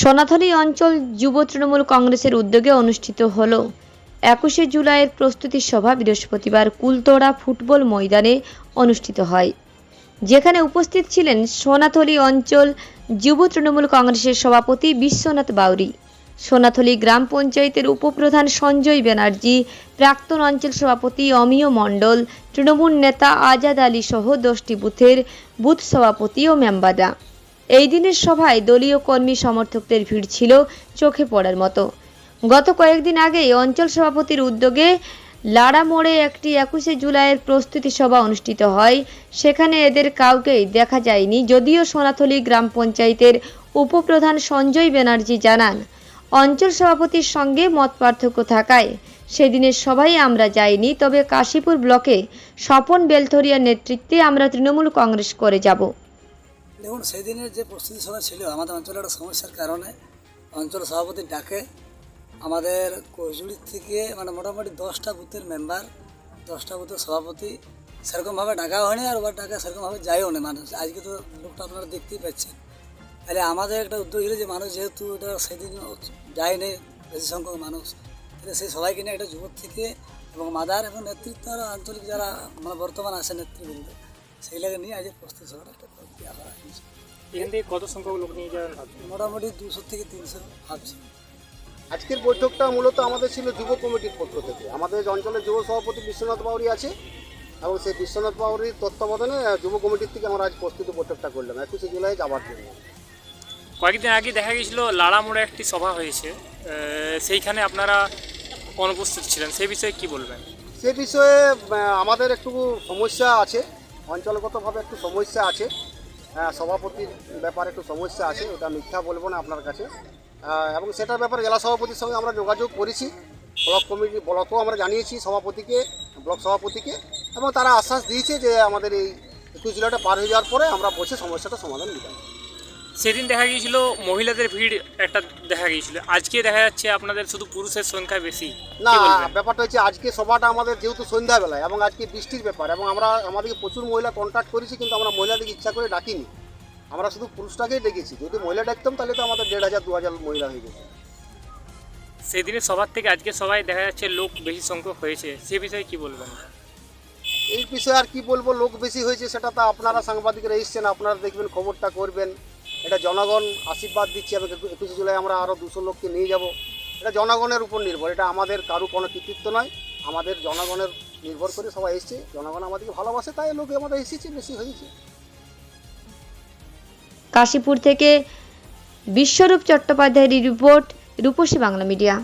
সোনাথলী অঞ্চল যুব তৃণমূল কংগ্রেসের উদ্যোগে অনুষ্ঠিত হল। একুশে জুলাইয়ের প্রস্তুতি সভা বৃহস্পতিবার কুলতোড়া ফুটবল ময়দানে অনুষ্ঠিত হয়। যেখানে উপস্থিত ছিলেন সোনাথলী অঞ্চল যুব তৃণমূল কংগ্রেসের সভাপতি বিশ্বনাথ বাউরি সোনাথলি গ্রাম পঞ্চায়েতের উপপ্রধান সঞ্জয় ব্যানার্জি, প্রাক্তন অঞ্চল সভাপতি অমিয় মণ্ডল, তৃণমূল নেতা আজাদ আলী সহ দশটি বুথের বুথ সভাপতি ও মেম্বাররা। এই দিনের সভায় দলীয় কর্মী সমর্থকদের ভিড় ছিল চোখে পড়ার মতো। গত কয়েকদিন আগেই অঞ্চল সভাপতির উদ্যোগে লাড়া মোড়ে একটি একুশে জুলাইয়ের প্রস্তুতি সভা অনুষ্ঠিত হয়। সেখানে এদের কাউকেই দেখা যায়নি, যদিও সোনাথলী গ্রাম পঞ্চায়েতের উপপ্রধান সঞ্জয় ব্যানার্জি জানান, অঞ্চল সভাপতির সঙ্গে মত পার্থক্য থাকায় সেদিনের সভায় আমরা যাইনি, তবে কাশীপুর ব্লকে স্বপন বেলথরিয়ার নেতৃত্বে আমরা তৃণমূল কংগ্রেস করে যাব। দেখুন, সেদিনের যে প্রস্তুতি সভা ছিল, আমাদের অঞ্চলের একটা সমস্যার কারণে অঞ্চল সভাপতি ডাকে। আমাদের কৈজুড়ির থেকে মানে মোটামুটি দশটা বুথের মেম্বার দশটা বুথের সভাপতি সেরকমভাবে ডাকা হয়নি আর ওবার ডাকা সেরকমভাবে যায়ও না। মানুষ, আজকে তো লোকটা আপনারা দেখতেই পাচ্ছেন। তাহলে আমাদের একটা উদ্যোগ ছিল যে মানুষ যেহেতু এটা সেদিন যায়নি, বেশি সংখ্যক মানুষ, তাহলে সেই সবাইকে নিয়ে একটা যুবক থেকে এবং মাদার এবং নেতৃত্ব আঞ্চলিক যারা মানে বর্তমান আছে নেতৃবৃন্দ সেইগুলোকে নিয়ে আজ এই প্রস্তুতি সভাটা একটা দেওয়া করা হয়েছে। এখান থেকে কত সংখ্যক লোক নিয়ে যাবেন ভাবছেন? মোটামুটি দুশো থেকে তিনশো ভাবছি। আজকের বৈঠকটা মূলত আমাদের ছিল যুব কমিটির পক্ষ থেকে। আমাদের অঞ্চলের যুব সভাপতি বিশ্বনাথ বাউরি আছে এবং সেই বিশ্বনাথ বাউরির তত্ত্বাবধানে যুব কমিটির থেকে আমরা আজ প্রস্তুতি বৈঠকটা করলাম। একুশে জুলাই যাবার জন্য। কয়েকদিন আগে দেখা গিয়েছিল লাড়া মোড়ে একটি সভা হয়েছে। সেইখানে আপনারা অনুপস্থিত ছিলেন। সেই বিষয়ে কি বলবেন? সে বিষয়ে আমাদের একটু সমস্যা আছে। অঞ্চলগতভাবে একটু সমস্যা আছে। আহ, সভাপতির ব্যাপারে একটু সমস্যা আছে ওটা মিথ্যা বলব না আপনার কাছে। এবং সেটার ব্যাপারে জেলা সভাপতির সঙ্গে আমরা যোগাযোগ করেছি। ব্লক কমিটি ব্লকও আমরা জানিয়েছি সভাপতিকে ব্লক সভাপতিকে এবং তারা আশ্বাস দিয়েছে যে আমাদের এই একুশ জেলাটা পার হয়ে যাওয়ার পরে আমরা বসে সমস্যাটা সমাধান দিতাম সেদিন দেখা গিয়েছিল মহিলাদের ভিড় একটা দেখা গিয়েছিল। আজকে দেখা যাচ্ছে আপনাদের শুধু পুরুষের সংখ্যা বেশি। না ব্যাপারটা হচ্ছে আজকে সভাটা আমাদের যেহেতু সন্ধ্যাবেলায় এবং আজকে বৃষ্টির ব্যাপার এবং আমরা আমাদেরকে প্রচুর মহিলা কন্ট্যাক্ট করেছি কিন্তু আমরা মহিলাদেরকে ইচ্ছা করে ডাকিনি। আমরা শুধু পুরুষটাকেই ডেকেছি। যদি মহিলা ডাকতাম তাহলে তো আমাদের দেড় হাজার দু হাজার মহিলা হয়ে যেত। সেদিনের সভার থেকে আজকে সবাই দেখা যাচ্ছে লোক বেশি সংখ্যক হয়েছে। সে বিষয়ে কি বলবেন? এই বিষয়ে আর কি বলব? লোক বেশি হয়েছে সেটা তো আপনারা সাংবাদিকরা এসছেন আপনারা দেখবেন খবরটা করবেন। এটা জনগণ আশীর্বাদ দিচ্ছে এবং একুশে জুলাই আমরা আরও দুশো লোককে নিয়ে যাব। এটা জনগণের উপর নির্ভর, এটা আমাদের কারও কোনো কৃতিত্ব নয়। আমাদের জনগণের নির্ভর করে সবাই এসছে, জনগণ আমাদেরকে ভালোবাসে, তাই লোক আমাদের এসেছে, বেশি হয়েছে। কাশীপুর থেকে বিশ্বরূপ চট্টোপাধ্যায়ের রিপোর্ট, রূপসী বাংলা মিডিয়া।